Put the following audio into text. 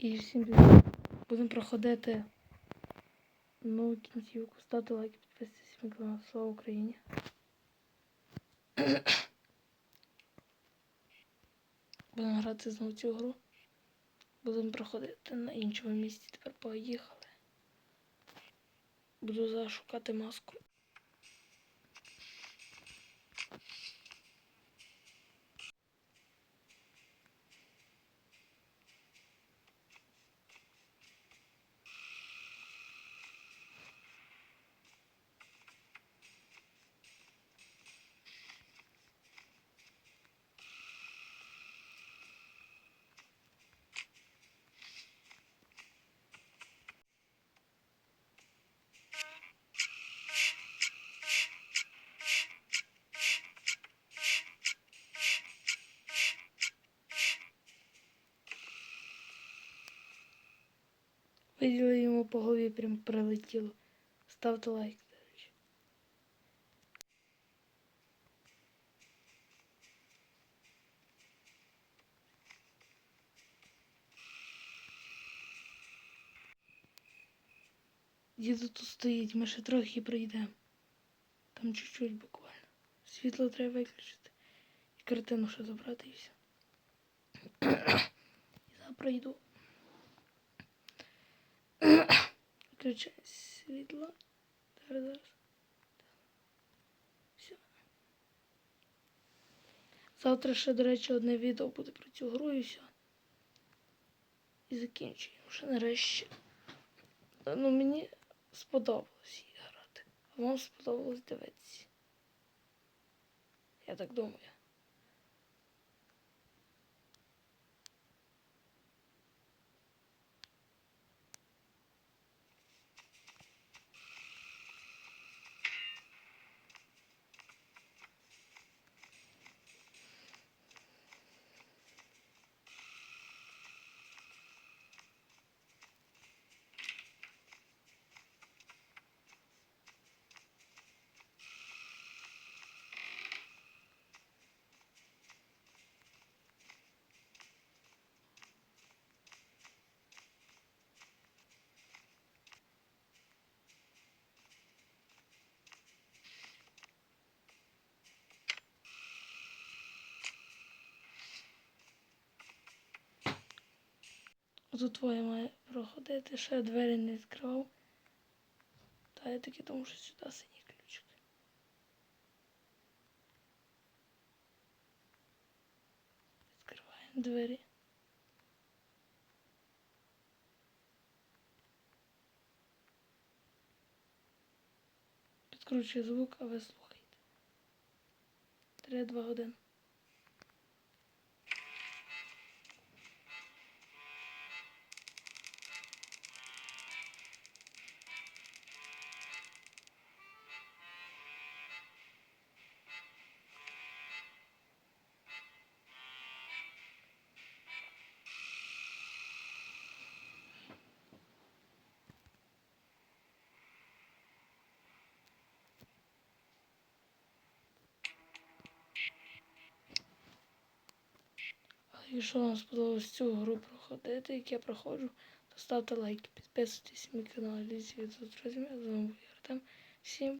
І всім. Будемо проходити нову кінцівку. Ставте лайки, підписуйтесь на канал. Слава Україні. Будемо грати знову цю гру. Будемо проходити на іншому місці. Тепер поїхали. Буду зашукати маску. Виділи йому по голові прям прилетіло. Ставте лайк. Діду тут стоїть, ми ще трохи прийдемо. Там чуть-чуть буквально. Світло треба виключити. І картину ще забрати і все. І зараз Включай світло. Зараз, зараз. Все. Завтра ще, до речі, одне відео буде про цю гру і все. І закінчуємо вже нарешті. Ну, мені сподобалось її грати. А вам сподобалось дивитися. Я так думаю. Тут твоє має проходити, ще двері не відкривав. Та я таки думаю, що сюди синій ключик. Відкриваємо двері. Підкручую звук, а ви слухайте. 3, 2, якщо вам сподобалось цю гру проходити, як я проходжу, то ставте лайки, підписуйтесь на мій канал Лізі від з друзями. З вами був Артем. Всім